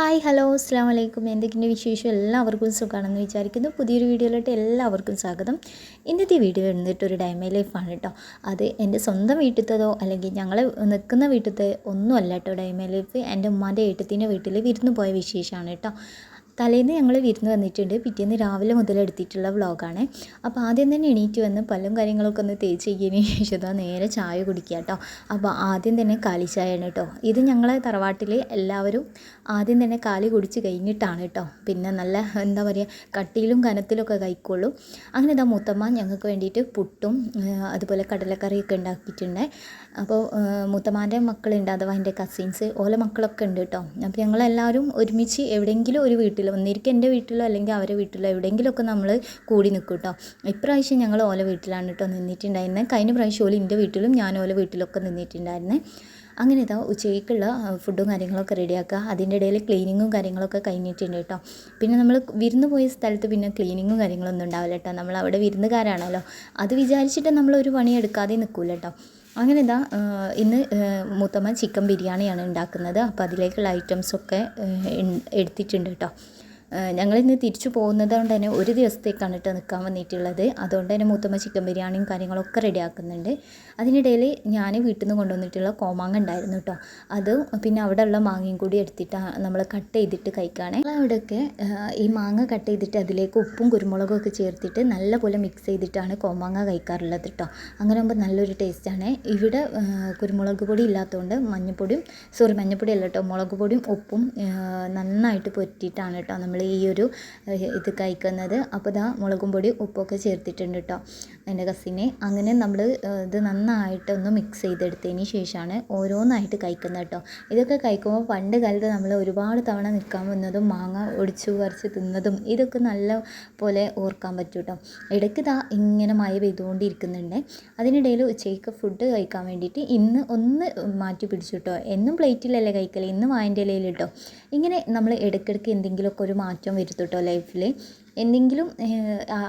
Hi hello അസ്സാം വലൈക്കും എന്തൊക്കെയുണ്ട് വിശേഷം? എല്ലാവർക്കും സുഖമാണെന്ന് വിചാരിക്കുന്നു. പുതിയൊരു വീഡിയോയിലോട്ട് എല്ലാവർക്കും സ്വാഗതം. ഇന്നത്തെ വീഡിയോ വന്നിട്ട് ഒരു ഡൈമൈ ലൈഫാണ് കേട്ടോ അത് എന്റെ സ്വന്തം വീട്ടിലത്തതോ അല്ലെങ്കിൽ ഞങ്ങൾ നിൽക്കുന്ന വീട്ടിലത്തെ ഒന്നുമല്ല കേട്ടോ ഡൈമൈ ലൈഫ്. എന്റെ ഉമ്മാന്റെ ഏട്ടത്തിന്റെ വീട്ടിൽ വിരുന്ന് പോയ വിശേഷമാണ് കേട്ടോ തലേന്ന് ഞങ്ങൾ വിരുന്ന് വന്നിട്ടുണ്ട്. പിറ്റേന്ന് രാവിലെ മുതൽ എടുത്തിട്ടുള്ള വ്ളോഗാണ്. അപ്പോൾ ആദ്യം തന്നെ എണീറ്റ് വന്ന് പല്ലും കാര്യങ്ങളൊക്കെ ഒന്ന് തേച്ച് കഴിഞ്ഞതിന് ശേഷം നേരെ ചായ കുടിക്കുക കേട്ടോ അപ്പോൾ ആദ്യം തന്നെ കാലി ചായയാണ് കേട്ടോ ഇത് ഞങ്ങളെ തറവാട്ടിൽ എല്ലാവരും ആദ്യം തന്നെ കാലി കുടിച്ച് കഴിഞ്ഞിട്ടാണ് കേട്ടോ പിന്നെ നല്ല എന്താ പറയുക കട്ടിയിലും കനത്തിലൊക്കെ കഴിക്കുള്ളൂ. അങ്ങനെ ഇതാ മുത്തമ്മ ഞങ്ങൾക്ക് വേണ്ടിയിട്ട് പുട്ടും അതുപോലെ കടലക്കറിയൊക്കെ ഉണ്ടാക്കിയിട്ടുണ്ട്. അപ്പോൾ മൂത്തമ്മാന്റെ മക്കളുണ്ട് അഥവാ എന്റെ കസിൻസ് ഓല മക്കളൊക്കെ ഉണ്ട് കേട്ടോ അപ്പോൾ ഞങ്ങളെല്ലാവരും ഒരുമിച്ച് എവിടെയെങ്കിലും ഒരു വീട്ടിൽ ഒന്നിരിക്കും എന്റെ വീട്ടിലോ അല്ലെങ്കിൽ അവരെ വീട്ടിലോ എവിടെയെങ്കിലുമൊക്കെ നമ്മൾ കൂടി നിൽക്കും കേട്ടോ ഇപ്രാവശ്യം ഞങ്ങൾ ഓല വീട്ടിലാണ് കേട്ടോ നിന്നിട്ടുണ്ടായിരുന്നത് കഴിഞ്ഞ പ്രാവശ്യം ഓല എന്റെ വീട്ടിലും ഞാൻ ഓല വീട്ടിലൊക്കെ നിന്നിട്ടുണ്ടായിരുന്നത് അങ്ങനെ ഇതാ ഉച്ചയ്ക്കുള്ള ഫുഡും കാര്യങ്ങളൊക്കെ റെഡിയാക്കുക അതിന്റെ ഇടയിൽ ക്ലീനിങ്ങും കാര്യങ്ങളൊക്കെ കഴിഞ്ഞിട്ടുണ്ട് കേട്ടോ പിന്നെ നമ്മൾ വിരുന്ന് പോയ സ്ഥലത്ത് പിന്നെ ക്ലീനിങ്ങും കാര്യങ്ങളൊന്നും ഉണ്ടാവില്ല കേട്ടോ നമ്മൾ അവിടെ വിരുന്നുകാരാണല്ലോ. അത് വിചാരിച്ചിട്ട് നമ്മൾ ഒരു പണി എടുക്കാതെ നിൽക്കില്ല കേട്ടോ അങ്ങനെ ഇതാ ഇന്ന് മൂത്തമ്മ ചിക്കൻ ബിരിയാണിയാണ് ഉണ്ടാക്കുന്നത്. അപ്പോൾ അതിലേക്കുള്ള ഐറ്റംസൊക്കെ എടുത്തിട്ടുണ്ട് കേട്ടോ. ഞങ്ങളിന്ന് തിരിച്ചു പോകുന്നത് കൊണ്ട് തന്നെ ഒരു ദിവസത്തേക്കാണ് കേട്ടോ നിൽക്കാൻ വന്നിട്ടുള്ളത്. അതുകൊണ്ട് തന്നെ മൂത്തമ്മ ചിക്കൻ ബിരിയാണിയും കാര്യങ്ങളൊക്കെ റെഡിയാക്കുന്നുണ്ട്. അതിനിടയിൽ ഞാൻ വീട്ടിൽ നിന്ന് കൊണ്ടുവന്നിട്ടുള്ള കോമാങ്ങ ഉണ്ടായിരുന്നു കേട്ടോ അത് പിന്നെ അവിടെ ഉള്ള മാങ്ങയും കൂടി എടുത്തിട്ട് നമ്മൾ കട്ട് ചെയ്തിട്ട് കഴിക്കുകയാണ് അവിടെയൊക്കെ ഈ മാങ്ങ കട്ട് ചെയ്തിട്ട് അതിലേക്ക് ഉപ്പും കുരുമുളകും ഒക്കെ ചേർത്തിട്ട് നല്ലപോലെ മിക്സ് ചെയ്തിട്ടാണ് കോമാങ്ങ കഴിക്കാറുള്ളത് കേട്ടോ അങ്ങനെ ആകുമ്പോൾ നല്ലൊരു ടേസ്റ്റാണ് ഇവിടെ കുരുമുളക് പൊടി ഇല്ലാത്തതുകൊണ്ട് മഞ്ഞൾപ്പൊടിയും സോറി മഞ്ഞൾപ്പൊടി അല്ല കേട്ടോ മുളക് പൊടിയും ഉപ്പും നന്നായിട്ട് പൊറ്റിയിട്ടാണ് കേട്ടോ നമ്മൾ ഈ ഒരു ഇത് കഴിക്കുന്നത്. അപ്പോൾ ഇതാ മുളകും പൊടി ഉപ്പൊക്കെ ചേർത്തിട്ടുണ്ട് കേട്ടോ എന്റെ കസിനെ. അങ്ങനെ നമ്മൾ ഇത് നന്നായിട്ട് ഒന്ന് മിക്സ് ചെയ്തെടുത്തതിന് ശേഷമാണ് ഓരോന്നായിട്ട് കഴിക്കുന്നത് കേട്ടോ ഇതൊക്കെ കഴിക്കുമ്പോൾ പണ്ട് കാലത്ത് നമ്മൾ ഒരുപാട് തവണ നിൽക്കാൻ വന്നതും മാങ്ങ ഒടിച്ചു പറിച്ച് തിന്നതും ഇതൊക്കെ നല്ല പോലെ ഓർക്കാൻ പറ്റും കേട്ടോ ഇടയ്ക്ക് ഇതാ ഇങ്ങനെ മഴ പെയ്തുകൊണ്ടിരിക്കുന്നുണ്ട്. അതിനിടയിൽ ഉച്ചയ്ക്ക് ഫുഡ് കഴിക്കാൻ വേണ്ടിയിട്ട് ഇന്ന് ഒന്ന് മാറ്റി പിടിച്ചു കേട്ടോ എന്നും പ്ലേറ്റിലല്ലേ കഴിക്കൽ ഇന്ന് വായന്റെ ഇലയിൽ കേട്ടോ ഇങ്ങനെ നമ്മൾ ഇടയ്ക്കിടയ്ക്ക് എന്തെങ്കിലുമൊക്കെ ഒരു മാറ്റം വരും കേട്ടോ ലൈഫിൽ എന്തെങ്കിലും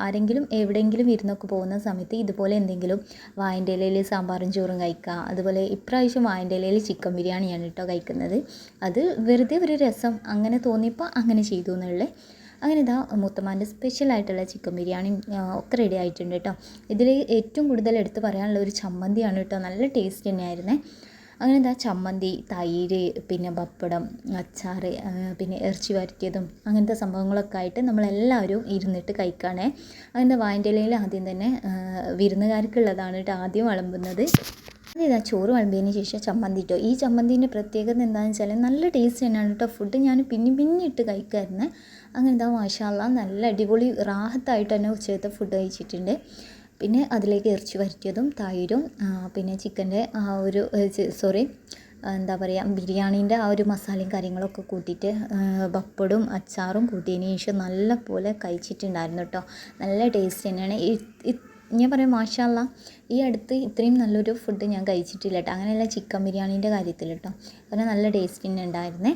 ആരെങ്കിലും എവിടെയെങ്കിലും വിരുന്നൊക്കെ പോകുന്ന സമയത്ത് ഇതുപോലെ എന്തെങ്കിലും വായന്റെ ഇലയിൽ സാമ്പാറും ചോറും കഴിക്കുക. അതുപോലെ ഇപ്രാവശ്യം വായന്റെ ഇലയിൽ ചിക്കൻ ബിരിയാണിയാണ് കേട്ടോ കഴിക്കുന്നത്. അത് വെറുതെ ഒരു രസം അങ്ങനെ തോന്നിയപ്പോൾ അങ്ങനെ ചെയ്തു എന്നുള്ളത് അങ്ങനെ ഇതാ മുത്തമ്മാന്റെ സ്പെഷ്യലായിട്ടുള്ള ചിക്കൻ ബിരിയാണി ഒക്കെ റെഡി ആയിട്ടുണ്ട് കേട്ടോ ഇതിൽ ഏറ്റവും കൂടുതൽ എടുത്ത് പറയാനുള്ള ഒരു ചമ്മന്തിയാണ് കേട്ടോ നല്ല ടേസ്റ്റ് തന്നെയായിരുന്നേ. അങ്ങനെ എന്താ ചമ്മന്തി തൈര് പിന്നെ പപ്പടം അച്ചാർ പിന്നെ ഇറച്ചി വരട്ടിയതും അങ്ങനത്തെ സംഭവങ്ങളൊക്കെ ആയിട്ട് നമ്മളെല്ലാവരും ഇരുന്നിട്ട് കഴിക്കുകയാണേ അതിന്റെ വായന്റെ ഇലയിൽ ആദ്യം തന്നെ വിരുന്നുകാർക്കുള്ളതാണ് കേട്ടോ ആദ്യം വിളമ്പുന്നത്. അതിതാ ചോറ് വിളമ്പിയതിന് ശേഷം ചമ്മന്തി ഇട്ടോ? ഈ ചമ്മന്തിന്റെ പ്രത്യേകത എന്താണെന്ന് വെച്ചാൽ നല്ല ടേസ്റ്റ് തന്നെയാണ് കേട്ടോ. ഫുഡ് ഞാൻ പിന്നെ പിന്നെ ഇട്ട് കഴിക്കായിരുന്നു. അങ്ങനെ എന്താ മാഷാല്ല നല്ല അടിപൊളി റാഹത്തായിട്ട് തന്നെ ഉച്ചത്തെ ഫുഡ് കഴിച്ചിട്ടുണ്ട്. പിന്നെ അതിലേക്ക് ഇറച്ചി വരട്ടിയതും തൈരും പിന്നെ ചിക്കന്റെ ആ ഒരു സോറി എന്താ പറയുക ബിരിയാണീന്റെ ആ ഒരു മസാലയും കാര്യങ്ങളൊക്കെ കൂട്ടിയിട്ട് പപ്പടും അച്ചാറും കൂട്ടിയതിന് ശേഷം നല്ല പോലെ കഴിച്ചിട്ടുണ്ടായിരുന്നു കേട്ടോ നല്ല ടേസ്റ്റ് തന്നെയാണ്. ഞാൻ പറയാം മാഷാല്ല ഈ അടുത്ത് ഇത്രയും നല്ലൊരു ഫുഡ് ഞാൻ കഴിച്ചിട്ടില്ല കേട്ടോ അങ്ങനെയല്ല ചിക്കൻ ബിരിയാണീന്റെ കാര്യത്തിൽ കേട്ടോ കാരണം നല്ല ടേസ്റ്റ് തന്നെ ഉണ്ടായിരുന്നേ.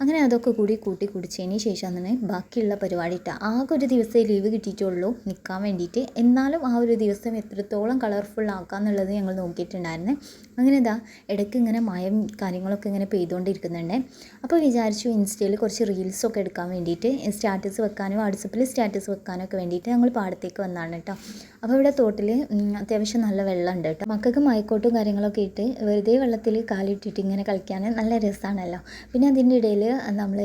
അങ്ങനെ അതൊക്കെ കൂടി കൂട്ടി കുടിച്ചതിന് ശേഷം തന്നെ ബാക്കിയുള്ള പരിപാടി ഇട്ട ആകെ ഒരു ദിവസമേ ലീവ് കിട്ടിയിട്ടുള്ളൂ. നിൽക്കാൻ വേണ്ടിയിട്ട്. എന്നാലും ആ ഒരു ദിവസം എത്രത്തോളം കളർഫുൾ ആക്കാമെന്നുള്ളത് ഞങ്ങൾ നോക്കിയിട്ടുണ്ടായിരുന്നേ. അങ്ങനെ ഇതാ ഇടയ്ക്ക് ഇങ്ങനെ മയം കാര്യങ്ങളൊക്കെ ഇങ്ങനെ പെയ്തുകൊണ്ടിരിക്കുന്നുണ്ട്. അപ്പോൾ വിചാരിച്ചു ഇൻസ്റ്റയിൽ കുറച്ച് റീൽസൊക്കെ എടുക്കാൻ വേണ്ടിയിട്ട് സ്റ്റാറ്റസ് വെക്കാനും വാട്സപ്പിൽ സ്റ്റാറ്റസ് വെക്കാനൊക്കെ വേണ്ടിയിട്ട് ഞങ്ങൾ പാടത്തേക്ക് വന്നതാണ് കേട്ടോ. അപ്പോൾ ഇവിടെ തോട്ടിൽ അത്യാവശ്യം നല്ല വെള്ളമുണ്ട് കേട്ടോ. മക്കൾക്ക് മയക്കോട്ടും കാര്യങ്ങളൊക്കെ ഇട്ട് വെറുതെ വെള്ളത്തിൽ കാലിട്ടിട്ട് ഇങ്ങനെ കളിക്കാൻ നല്ല രസമാണല്ലോ പിന്നെ അതിന്റെ ഇടയിൽ നമ്മൾ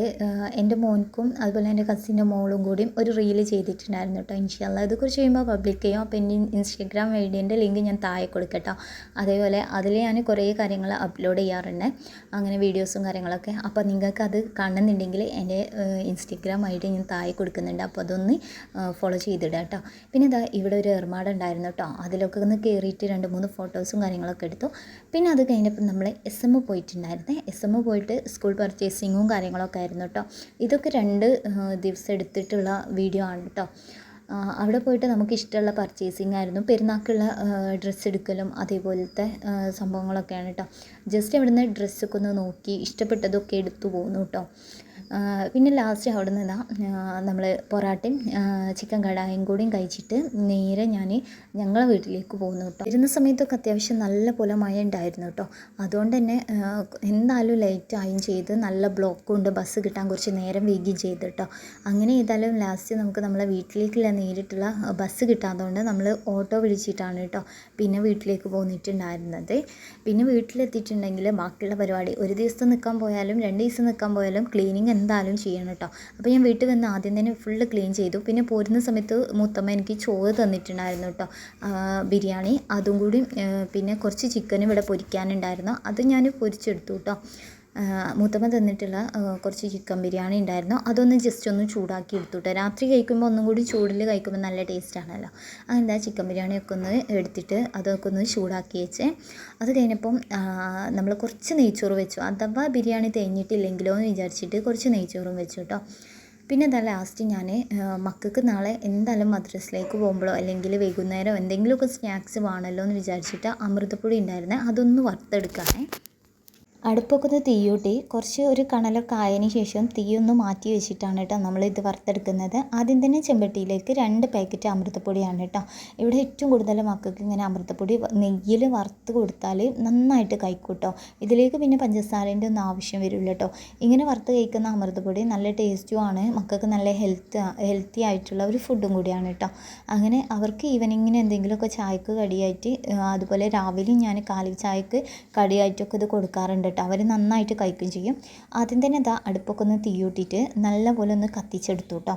എന്റെ മോൻക്കും അതുപോലെ എന്റെ കസിന്റെ മോളും കൂടിയും ഒരു റീൽ ചെയ്തിട്ടുണ്ടായിരുന്നു കേട്ടോ ഇൻഷാല്ല ഇത് കുറച്ച് ചെയ്യുമ്പോൾ പബ്ലിക് ചെയ്യും. അപ്പോൾ എന്റെ ഇൻസ്റ്റാഗ്രാം വീഡിയോന്റെ ലിങ്ക് ഞാൻ താഴെ കൊടുക്കട്ടോ അതേപോലെ അതിൽ ഞാൻ കുറേ കാര്യങ്ങൾ അപ്ലോഡ് ചെയ്യാറുണ്ട്. അങ്ങനെ വീഡിയോസും കാര്യങ്ങളൊക്കെ. അപ്പോൾ നിങ്ങൾക്ക് അത് കാണുന്നുണ്ടെങ്കിൽ എന്റെ ഇൻസ്റ്റഗ്രാം ഐ ഡി ഞാൻ താഴെ കൊടുക്കുന്നുണ്ട്. അപ്പോൾ അതൊന്ന് ഫോളോ ചെയ്തിടാം കേട്ടോ. പിന്നെ ഇതാ ഇവിടെ ഒരു ഏർമാട് ഉണ്ടായിരുന്നു കേട്ടോ അതിലൊക്കെ ഒന്ന് കയറിയിട്ട് രണ്ട് മൂന്ന് ഫോട്ടോസും കാര്യങ്ങളൊക്കെ എടുത്തു. പിന്നെ അത് കഴിഞ്ഞപ്പോൾ നമ്മൾ എസ് എം പോയിട്ടുണ്ടായിരുന്നേ. എസ് എം പോയിട്ട് സ്കൂൾ പർച്ചേസിങ്ങും കാര്യങ്ങളൊക്കെ ആയിരുന്നു കേട്ടോ ഇതൊക്കെ രണ്ട് ദിവസം എടുത്തിട്ടുള്ള വീഡിയോ ആണ് കേട്ടോ അവിടെ പോയിട്ട് നമുക്ക് ഇഷ്ടമുള്ള പർച്ചേസിങ് ആയിരുന്നു. പെരുന്നാൾക്കുള്ള ഡ്രസ്സ് എടുക്കലും അതേപോലത്തെ സംഭവങ്ങളൊക്കെയാണ് കേട്ടോ ജസ്റ്റ് അവിടുന്ന് ഡ്രസ്സൊക്കെ ഒന്ന് നോക്കി ഇഷ്ടപ്പെട്ടതൊക്കെ എടുത്തു പോകുന്നു കേട്ടോ പിന്നെ ലാസ്റ്റ് അവിടെ നിന്ന് നമ്മൾ പൊറാട്ടയും ചിക്കൻ കടായും കൂടിയും കഴിച്ചിട്ട് നേരെ ഞാൻ ഞങ്ങളെ വീട്ടിലേക്ക് പോകുന്നു കേട്ടോ. ഇരുന്ന സമയത്തൊക്കെ അത്യാവശ്യം നല്ല പോലെ മഴ ഉണ്ടായിരുന്നു കേട്ടോ. അതുകൊണ്ട് തന്നെ എന്തായാലും ലേറ്റ് ആയും ചെയ്ത് നല്ല ബ്ലോക്ക് ഉണ്ട് ബസ് കിട്ടാൻ കുറച്ച് നേരം വൈകുകയും ചെയ്ത് കേട്ടോ. അങ്ങനെ ചെയ്താലും ലാസ്റ്റ് നമുക്ക് നമ്മളെ വീട്ടിലേക്കുള്ള നേരിട്ടുള്ള ബസ് കിട്ടാത്തതുകൊണ്ട് നമ്മൾ ഓട്ടോ വിളിച്ചിട്ടാണ് കേട്ടോ പിന്നെ വീട്ടിലേക്ക് പോന്നിട്ടുണ്ടായിരുന്നത്. പിന്നെ വീട്ടിലെത്തിയിട്ടുണ്ടെങ്കിൽ ബാക്കിയുള്ള പരിപാടി ഒരു ദിവസം നിൽക്കാൻ പോയാലും രണ്ട് ദിവസം നിൽക്കാൻ പോയാലും ക്ലീനിങ് എന്തായാലും ചെയ്യണം കേട്ടോ. അപ്പോൾ ഞാൻ വീട്ടിൽ വന്ന് ആദ്യം തന്നെ ഫുള്ള് ക്ലീൻ ചെയ്തു. പിന്നെ പോരുന്ന സമയത്ത് മുത്തമ്മ എനിക്ക് ചോറ് തന്നിട്ടുണ്ടായിരുന്നു കേട്ടോ. ബിരിയാണി. അതും കൂടി പിന്നെ കുറച്ച് ചിക്കനും ഇവിടെ പൊരിക്കാനുണ്ടായിരുന്നു. അത് ഞാൻ പൊരിച്ചെടുത്തു കേട്ടോ. മൂത്തമ്മ തന്നിട്ടുള്ള കുറച്ച് ചിക്കൻ ബിരിയാണി ഉണ്ടായിരുന്നു. അതൊന്ന് ജസ്റ്റ് ഒന്ന് ചൂടാക്കി എടുത്തു രാത്രി കഴിക്കുമ്പോൾ ഒന്നും കൂടി ചൂടിൽ കഴിക്കുമ്പോൾ നല്ല ടേസ്റ്റ് ആണല്ലോ. അതെന്താ ചിക്കൻ ബിരിയാണിയൊക്കെ ഒന്ന് എടുത്തിട്ട് അതൊക്കെ ഒന്ന് ചൂടാക്കി വെച്ച്. അത് കഴിഞ്ഞപ്പം നമ്മൾ കുറച്ച് നെയ്ച്ചോറ് വെച്ചു. അഥവാ ബിരിയാണി തേഞ്ഞിട്ടില്ലെങ്കിലോ എന്ന് വിചാരിച്ചിട്ട് കുറച്ച് നെയ്ച്ചോറും വെച്ചു കേട്ടോ പിന്നെ എന്താ ലാസ്റ്റ് ഞാൻ മക്കൾക്ക് നാളെ എന്തായാലും മദ്രസിലേക്ക് പോകുമ്പോഴോ അല്ലെങ്കിൽ വൈകുന്നേരം എന്തെങ്കിലുമൊക്കെ സ്നാക്സ് വേണമല്ലോ എന്ന് വിചാരിച്ചിട്ട് അമൃതപ്പൊടി ഉണ്ടായിരുന്നേ. അതൊന്ന് വറുത്തെടുക്കാനേ അടുപ്പൊക്കെ ഒന്ന് തീയൂട്ടി കുറച്ച് ഒരു കണലൊക്കെ ആയതിന് ശേഷം തീയൊന്ന് മാറ്റി വെച്ചിട്ടാണ് കേട്ടോ ഇത് വറുത്തെടുക്കുന്നത്. ആദ്യം തന്നെ ചെമ്പട്ടിയിലേക്ക് രണ്ട് പാക്കറ്റ് അമൃതപ്പൊടിയാണ് കേട്ടോ. ഇവിടെ ഏറ്റവും കൂടുതൽ മക്കൾക്ക് ഇങ്ങനെ അമൃതപ്പൊടി നെയ്യിൽ വറുത്ത് കൊടുത്താൽ നന്നായിട്ട് കഴിക്കൂട്ടോ കേട്ടോ. ഇതിലേക്ക് പിന്നെ പഞ്ചസാരേന്റെ ഒന്നും ആവശ്യം വരില്ല കേട്ടോ. ഇങ്ങനെ വറുത്ത് കഴിക്കുന്ന അമൃതപ്പൊടി നല്ല ടേസ്റ്റുമാണ് മക്കൾക്ക് നല്ല ഹെൽത്ത് ഹെൽത്തി ആയിട്ടുള്ള ഒരു ഫുഡും കൂടിയാണ് കേട്ടോ. അങ്ങനെ അവർക്ക് ഈവനിങ്ങിന് എന്തെങ്കിലുമൊക്കെ ചായക്ക് കടിയായിട്ട് അതുപോലെ രാവിലെയും ഞാൻ കാലി ചായക്ക് കടിയായിട്ടൊക്കെ ഇത് കൊടുക്കാറുണ്ട് കേട്ടോ. അവർ നന്നായിട്ട് കഴിക്കുകയും ചെയ്യും. ആദ്യം തന്നെ ഇതാ അടുപ്പൊക്കെ ഒന്ന് തീയൂട്ടിയിട്ട് നല്ലപോലെ ഒന്ന് കത്തിച്ചെടുത്തു കേട്ടോ.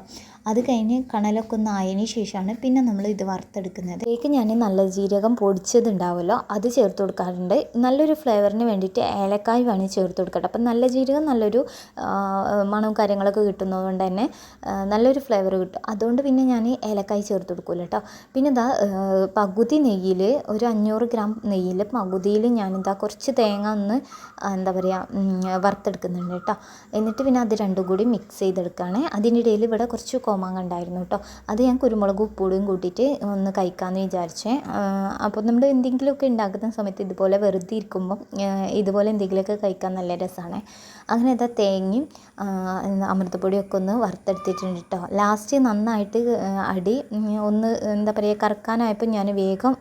അത് കഴിഞ്ഞ് കണലൊക്കെ ഒന്ന് ആയതിന് ശേഷമാണ് പിന്നെ നമ്മൾ ഇത് വറുത്തെടുക്കുന്നത്. ഇതിലേക്ക് ഞാൻ നല്ല ജീരകം പൊടിച്ചതുണ്ടാവുമല്ലോ അത് ചേർത്ത് കൊടുക്കാറുണ്ട്. നല്ലൊരു ഫ്ലേവറിന് വേണ്ടിയിട്ട് ഏലക്കായ് വേണം ചേർത്ത് കൊടുക്കട്ടെ. അപ്പം നല്ല ജീരകം നല്ലൊരു മണവും കാര്യങ്ങളൊക്കെ കിട്ടുന്നതുകൊണ്ട് തന്നെ നല്ലൊരു ഫ്ലേവർ കിട്ടും. അതുകൊണ്ട് പിന്നെ ഞാൻ ഏലക്കായ് ചേർത്ത് കൊടുക്കില്ല കേട്ടോ. പിന്നെ ഇതാ പകുതി നെയ്യിൽ ഒരു അഞ്ഞൂറ് ഗ്രാം നെയ്യിൽ പകുതിയിൽ ഞാനിതാ കുറച്ച് തേങ്ങ ഒന്ന് എന്താ പറയുക വറുത്തെടുക്കുന്നുണ്ട് കേട്ടോ. എന്നിട്ട് പിന്നെ അത് രണ്ടും കൂടി മിക്സ് ചെയ്തെടുക്കുകയാണ് അതിനിടയിൽ ഇവിടെ കുറച്ച് കോമാങ്ങ ഉണ്ടായിരുന്നു കേട്ടോ. അത് ഞാൻ കുരുമുളക് ഉപ്പൂടും കൂട്ടിയിട്ട് ഒന്ന് കഴിക്കാമെന്ന് വിചാരിച്ചേ. അപ്പോൾ നമ്മൾ എന്തെങ്കിലുമൊക്കെ ഉണ്ടാക്കുന്ന സമയത്ത് ഇതുപോലെ വെറുതെ ഇരിക്കുമ്പം ഇതുപോലെ എന്തെങ്കിലുമൊക്കെ കഴിക്കാൻ നല്ല രസമാണ്. അങ്ങനെ ഇതാ തേങ്ങയും അമൃതപ്പൊടിയൊക്കെ ഒന്ന് വറുത്തെടുത്തിട്ടുണ്ട് കേട്ടോ. ലാസ്റ്റ് നന്നായിട്ട് അടി ഒന്ന് എന്താ പറയുക കറക്കാനായപ്പോൾ ഞാൻ വേഗം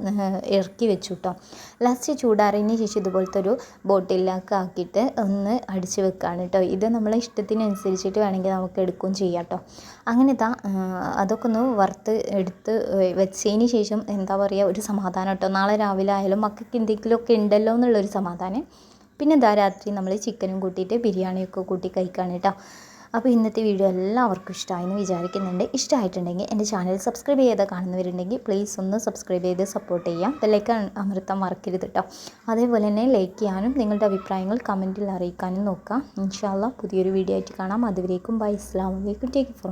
ഇറക്കി വെച്ചു കേട്ടോ. ലാസ്റ്റ് ചൂടാറിയതിന് ശേഷം ഇതുപോലത്തെ ഒരു ബോട്ടിലൊക്കെ ആക്കിയിട്ട് ഒന്ന് അടിച്ച് വെക്കുകയാണ് കേട്ടോ. ഇത് നമ്മളെ ഇഷ്ടത്തിനനുസരിച്ചിട്ട് വേണമെങ്കിൽ നമുക്ക് എടുക്കുകയും ചെയ്യാം കേട്ടോ. അങ്ങനെ ഇതാ അതൊക്കെ ഒന്ന് വറുത്ത് എടുത്ത് വെച്ചതിന് ശേഷം എന്താ പറയുക ഒരു സമാധാനം കേട്ടോ. നാളെ രാവിലെ ആയാലും മക്കൾക്ക് എന്തെങ്കിലുമൊക്കെ ഉണ്ടല്ലോ എന്നുള്ളൊരു സമാധാനം. പിന്നെ ഇതാ രാത്രി നമ്മൾ ചിക്കനും കൂട്ടിയിട്ട് ബിരിയാണിയൊക്കെ കൂട്ടി കഴിക്കുകയാണ് കേട്ടോ. അപ്പോൾ ഇന്നത്തെ വീഡിയോ എല്ലാവർക്കും ഇഷ്ടമായെന്ന് വിചാരിക്കുന്നുണ്ട്. ഇഷ്ടമായിട്ടുണ്ടെങ്കിൽ എന്റെ ചാനൽ സബ്സ്ക്രൈബ് ചെയ്ത് കാണുന്നവരുണ്ടെങ്കിൽ പ്ലീസ് ഒന്ന് സബ്സ്ക്രൈബ് ചെയ്ത് സപ്പോർട്ട് ചെയ്യാം ബെല്ലൈക്കൺ അമർത്താൻ മറക്കരുത് കേട്ടോ അതേപോലെ തന്നെ ലൈക്ക് ചെയ്യാനും നിങ്ങളുടെ അഭിപ്രായങ്ങൾ കമന്റിൽ അറിയിക്കാനും നോക്കാം ഇൻഷാല്ല പുതിയൊരു വീഡിയോ ആയിട്ട് കാണാം. അതുവരേക്കും ബൈ ഇസ്ലാം ടേക്ക് ഫോർ